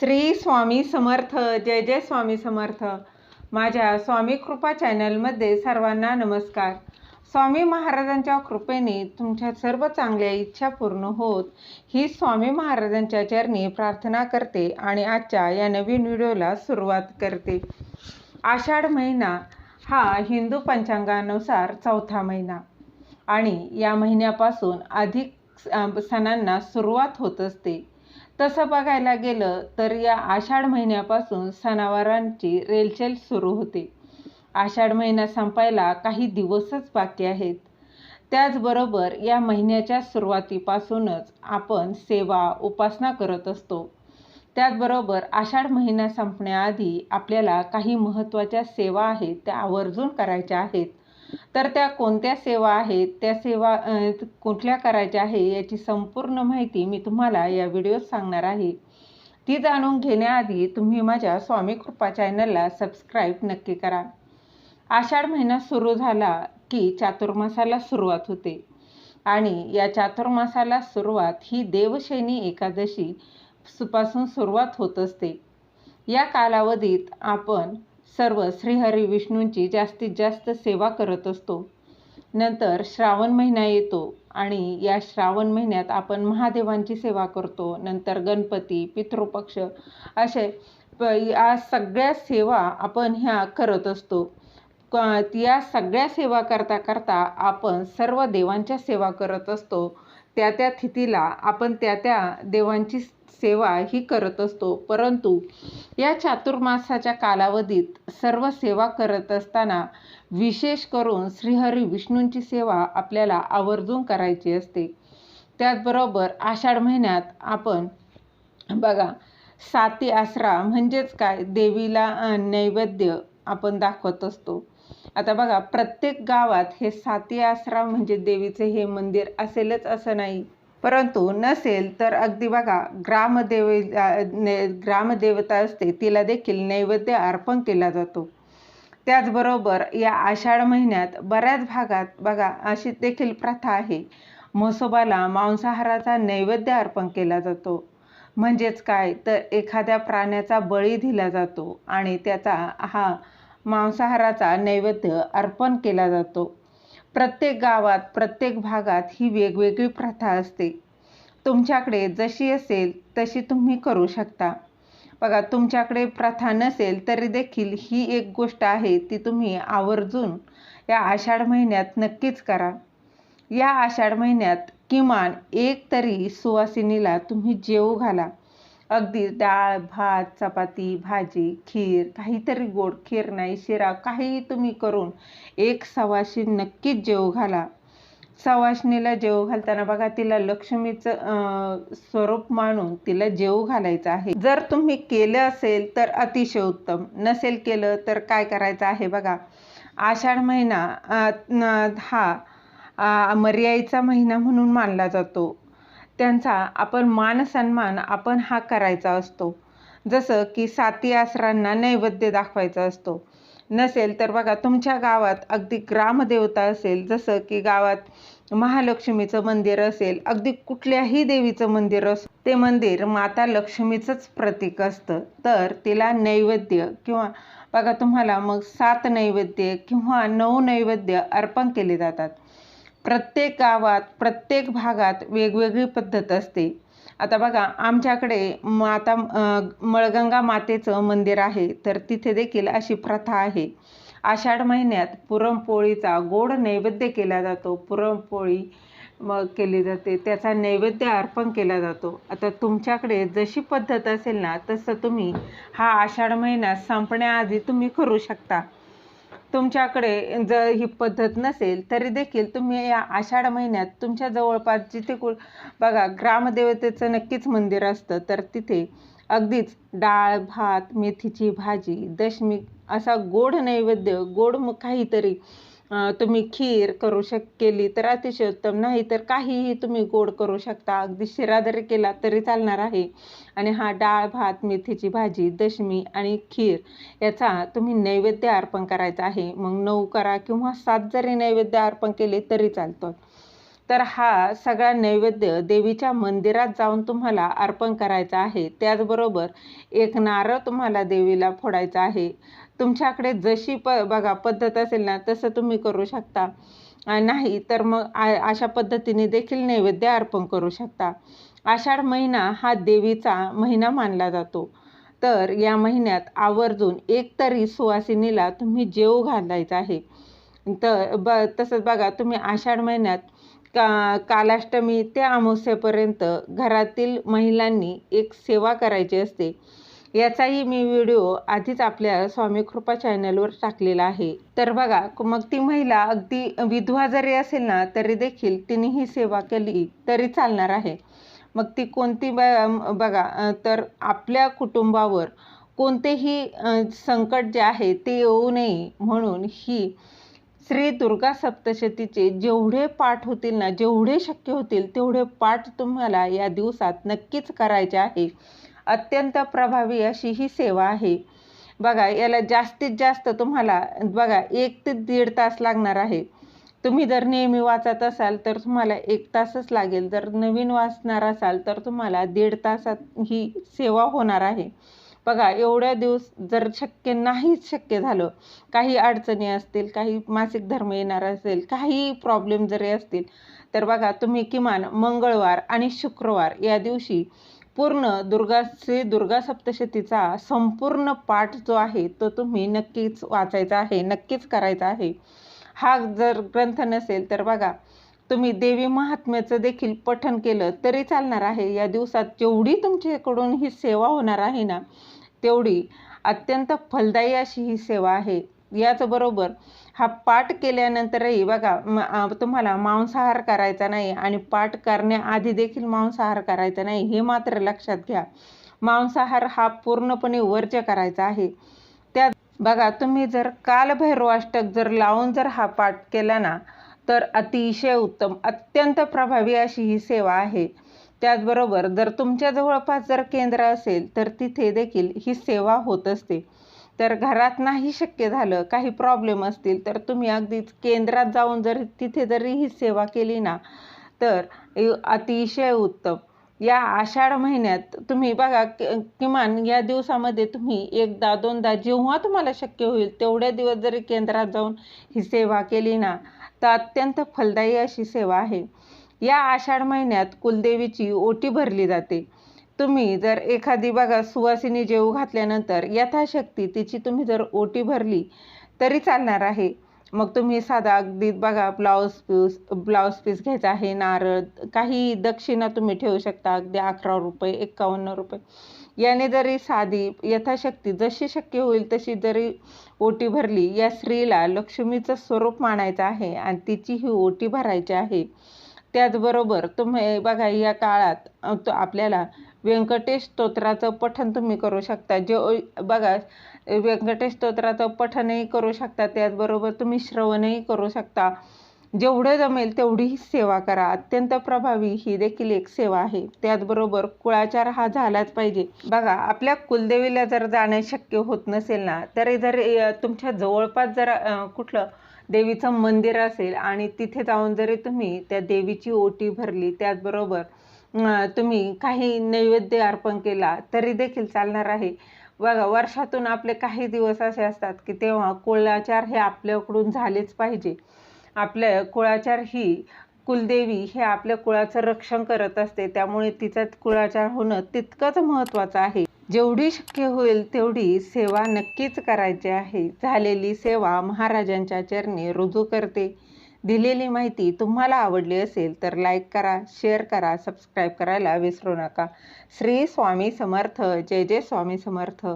श्री स्वामी समर्थ जय जय स्वामी समर्थ. माझ्या स्वामी कृपा चॅनलमध्ये सर्वांना नमस्कार. स्वामी महाराजांच्या कृपेने तुमच्या सर्व चांगल्या इच्छा पूर्ण होत ही स्वामी महाराजांच्या चरणी प्रार्थना करते आणि आजच्या या नवीन व्हिडिओला सुरुवात करते. आषाढ महिना हा हिंदू पंचांगानुसार चौथा महिना आणि या महिन्यापासून अधिक सणांना सुरुवात होत असते. तसं बघायला गेलं तर या आषाढ महिन्यापासून सणावारांची रेलचेल सुरू होते. आषाढ महिना संपायला काही दिवसच बाकी आहेत. त्याचबरोबर या महिन्याच्या सुरुवातीपासूनच आपण सेवा उपासना करत असतो. त्याचबरोबर आषाढ महिना संपण्याआधी आपल्याला काही महत्त्वाच्या सेवा आहेत त्या आवर्जून करायच्या आहेत. तर त्या कोणत्या सेवा आहेत त्या सेवा कुठल्या करायच्या आहे याची संपूर्ण माहिती मी तुम्हाला या व्हिडिओत सांगणार आहे. ती जाणून घेण्याआधी तुम्ही माझ्या स्वामी कृपा चॅनलला सबस्क्राईब नक्की करा. आषाढ महिना सुरू झाला की चातुर्मासाला सुरुवात होते आणि या चातुर्मासाला सुरुवात ही देवशैनी एकादशी पासून सुरुवात होत असते. या कालावधीत आपण सर्व श्रीहरी विष्णूंची जास्तीत जास्त सेवा करत असतो. नंतर श्रावण महिना येतो आणि या श्रावण महिन्यात आपण महादेवांची सेवा करतो. नंतर गणपती पितृपक्ष असे प- या सगळ्या सेवा आपण ह्या करत असतो. या सगळ्या सेवा करता करता आपण सर्व देवांच्या सेवा करत असतो. त्या त्या तिथीला आपण त्या त्या देवांची सेवा ही करत असतो. परंतु या चातुर्मासाच्या कालावधीत सर्व सेवा करत असताना विशेष करून श्रीहरी विष्णूंची सेवा आपल्याला आवर्जून करायची असते. त्याचबरोबर आषाढ महिन्यात आपण बघा साती आसरा म्हणजेच काय? देवीला नैवेद्य आपण दाखवत असतो. आता बघा प्रत्येक गावात हे साती आसरा म्हणजे देवीचे हे मंदिर असेलच असं नाही. परंतु नसेल तर अगदी बघा ग्रामदेवी ने ग्रामदेवता असते तिला देखील नैवेद्य अर्पण केला जातो. त्याचबरोबर या आषाढ महिन्यात बऱ्याच भागात बघा अशी देखील प्रथा आहे. म्हसोबाला मांसाहाराचा नैवेद्य अर्पण केला जातो. म्हणजेच काय? तर एखाद्या प्राण्याचा बळी दिला जातो आणि त्याचा हा मांसाहाराचा नैवेद्य अर्पण केला जातो. प्रत्येक गावात प्रत्येक भागात ही वेगवेगळी प्रथा असते. तुमच्याकडे जशी असेल तशी तुम्ही करू शकता. बघा तुमच्याकडे प्रथा नसेल तरी देखील ही एक गोष्ट आहे ती तुम्ही आवर्जून या आषाढ महिन्यात नक्कीच करा. या आषाढ महिन्यात किमान एक तरी सुवासिनीला तुम्ही जेवू घाला. अगदी डाळ भात चपाती भाजी खीर काहीतरी गोड खीर नाही शिरा काहीही तुम्ही करून एक सवाशी नक्कीच जेवू घाला. सवाशणीला जेव घालताना बघा तिला लक्ष्मीचं स्वरूप मानून तिला जेव घालायचं आहे. जर तुम्ही केलं असेल तर अतिशय उत्तम. नसेल केलं तर काय करायचं आहे बघा? आषाढ महिना हा अं, मर्याईचा महिना म्हणून मानला जातो. त्यांचा आपण मान सन्मान आपण हा करायचा असतो. जसं की साती आसरांना नैवेद्य दाखवायचा असतो. नसेल तर बघा तुमच्या गावात अगदी ग्रामदेवता असेल जसं की गावात महालक्ष्मीचं मंदिर असेल अगदी कुठल्याही देवीचं मंदिर असो ते मंदिर माता लक्ष्मीचंच प्रतीक असतं. तर तिला नैवेद्य किंवा बघा तुम्हाला मग सात नैवेद्य किंवा नऊ नैवेद्य अर्पण केले जातात. प्रत्येक गावात प्रत्येक भागात वेगवेगळी पद्धत असते. आता बघा आमच्याकडे माता मळगंगा मातेचं मंदिर आहे तर तिथे देखील अशी प्रथा आहे. आषाढ महिन्यात पुरणपोळीचा गोड नैवेद्य केला जातो. पुरणपोळी मग केली जाते. त्याचा नैवेद्य अर्पण केला जातो. आता तुमच्याकडे जशी पद्धत असेल ना तसं तुम्ही हा आषाढ महिना संपण्याआधी तुम्ही करू शकता. तुमच्याकडे जर ही पद्धत नसेल तरी देखील तुम्ही या आषाढ महिन्यात तुमच्या जवळपास जिथे कुळ बघा ग्रामदेवतेचं नक्कीच मंदिर असतं तर तिथे अगदीच डाळ भात मेथीची भाजी दशमी असा गोड नैवेद्य गोड काहीतरी तुम्ही खीर करू शक केली तर अतिशय उत्तम. नाही तर काहीही तुम्ही गोड करू शकता. अगदी शिरा जरी केला तरी चालणार आहे. आणि हा डाळ भात मेथीची भाजी दशमी आणि खीर याचा तुम्ही नैवेद्य अर्पण करायचा आहे. मग नऊ करा किंवा सात जरी नैवेद्य अर्पण केले तरी चालतं. तर हा सगळा नैवेद्य देवीच्या मंदिरात जाऊन तुम्हाला अर्पण करायचा आहे. त्याचबरोबर एक नारळ तुम्हाला देवीला फोडायचा आहे. तुमच्याकडे जशी प बघा पद्धत असेल ना तसं तुम्ही करू शकता. नाही तर मग अशा पद्धतीने देखील नैवेद्य अर्पण करू शकता. आषाढ महिना हा देवीचा महिना मानला जातो. तर या महिन्यात आवर्जून एक तरी सुवासिनीला तुम्ही जेव घालायचा आहे. तर ब तसंच बघा तुम्ही आषाढ महिन्यात का कालाष्टमी ते अमावस्येपर्यंत घरातील महिलांनी एक सेवा करायची असते. याचाही मी व्हिडिओ आधीच आपल्या स्वामी कृपा चॅनलवर टाकलेला आहे. तर बघा मग ती महिला अगदी विधवा जरी असेल ना तरी देखील तिने ही सेवा केली तरी चालणार आहे. मग ती कोणती बघा तर आपल्या कुटुंबावर कोणतेही संकट जे आहे ते येऊ नये म्हणून ही श्री दुर्गा सप्तशतीचे जेवढे पाठ होतील ना जेवढे शक्य होतील तेवढे पाठ तुम्हाला या दिवसात नक्कीच करायचे आहे. अत्यंत प्रभावी अशी ही सेवा आहे. बघा याला जास्तीत जास्त तुम्हाला बघा एक ते दीड तास लागणार आहे. तुम्ही जर नेहमी वाचत असाल तर तुम्हाला एक तासच लागेल. जर नवीन वाचणार असाल तर तुम्हाला दीड तासात ही सेवा होणार आहे. बघा एवढ्या दिवस जर शक्य नाहीच शक्य झालं काही अडचणी असतील काही मासिक धर्म येणार असेल काही प्रॉब्लेम जरी असतील तर बघा तुम्ही किमान मंगळवार आणि शुक्रवार या दिवशी पूर्ण दुर्गा श्री दुर्गा सप्तशतीचा संपूर्ण पाठ जो आहे तो तुम्ही नक्कीच वाचायचा आहे नक्कीच करायचा आहे. हा जर ग्रंथ नसेल तर बघा तुम्ही देवी महात्म्याचं देखील पठन केलं तरी चालणार आहे. या दिवसात जेवढी तुमच्याकडून ही सेवा होणार आहे ना तेवढी अत्यंत फलदायी अशी ही सेवा आहे. याचबरोबर हा पाठ केल्यानंतरही बघा तुम्हाला मांसाहार करायचा नाही आणि पाठ करण्याआधी देखील मांसाहार करायचा नाही हे मात्र लक्षात घ्या. मांसाहार हा पूर्णपणे वर्ज्य करायचा आहे. त्या बघा तुम्ही जर कालभैरवाष्टक जर लावून जर हा पाठ केला ना तर अतिशय उत्तम अत्यंत प्रभावी अशी ही सेवा आहे. त्याचबरोबर जर तुमच्या जवळपास जर केंद्र असेल तर तिथे देखील ही सेवा होत असते. तर घरात नाही शक्य झालं काही प्रॉब्लेम असतील तर तुम्ही अगदीच केंद्रात जाऊन जर तिथे जरी ही सेवा केली ना तर अतिशय उत्तम. या आषाढ महिन्यात तुम्ही बघा किमान या दिवसामध्ये तुम्ही एकदा दोनदा जेव्हा तुम्हाला शक्य होईल तेवढ्या दिवस जरी केंद्रात जाऊन ही सेवा केली ना तर अत्यंत फलदायी अशी सेवा आहे. या आषाढ महिन्यात कुलदेवीची ओटी भरली जाते. तुम्ही जर एखादी बघा सुवासिनी जेऊ घातल्यानंतर यथाशक्ती तिची तुम्ही जर ओटी भरली तरी चालणार आहे. मग तुम्ही साधा अगदी बघा ब्लाऊज पीस ब्लाऊज पीस घ्यायचा आहे नारळ काही दक्षिणा तुम्ही ठेवू शकता अगदी अकरा रुपये एकावन्न रुपये. याने जरी साधी यथाशक्ती जशी शक्य होईल तशी जरी ओटी भरली या स्त्रीला लक्ष्मीचं स्वरूप मानायचं आहे आणि तिची ही ओटी भरायची आहे. त्याचबरोबर तुम्ही बघा या काळात आपल्याला व्यंकटेश स्तोत्राचं पठण तुम्ही करू शकता. जे बघा व्यंकटेश स्तोत्राचं पठणही करू शकता. त्याचबरोबर तुम्ही श्रवणही करू शकता. जेवढं जमेल तेवढी ही सेवा करा. अत्यंत प्रभावी ही देखील एक सेवा आहे. त्याचबरोबर कुळाचार हा झालाच पाहिजे. बघा आपल्या कुलदेवीला जर जाणे शक्य होत नसेल ना तरी जर तुमच्या जवळपास जर कुठलं देवीचं मंदिर असेल आणि तिथे जाऊन जरी तुम्ही त्या देवीची ओटी भरली त्याचबरोबर तुम्ही काही नैवेद्य अर्पण केला तरी देखील चालणार आहे. बघा वर्षातून आपले काही दिवस असे असतात की तेव्हा कुळाचार हे आपल्याकडून झालेच पाहिजे. आपल्या कुळाचार ही कुलदेवी हे आपल्या कुळाचं रक्षण करत असते. त्यामुळे तिचा कुळाचार होणं तितकंच महत्त्वाचं आहे. जेवढी शक्य होईल तेवढी सेवा नक्कीच करायची आहे. झालेली सेवा महाराजांच्या चरणी रुजू करते. दिलेली माहिती तुम्हाला आवडली असेल तर लाईक करा शेअर करा सबस्क्राईब करायला विसरू नका. श्री स्वामी समर्थ. जय जय स्वामी समर्थ.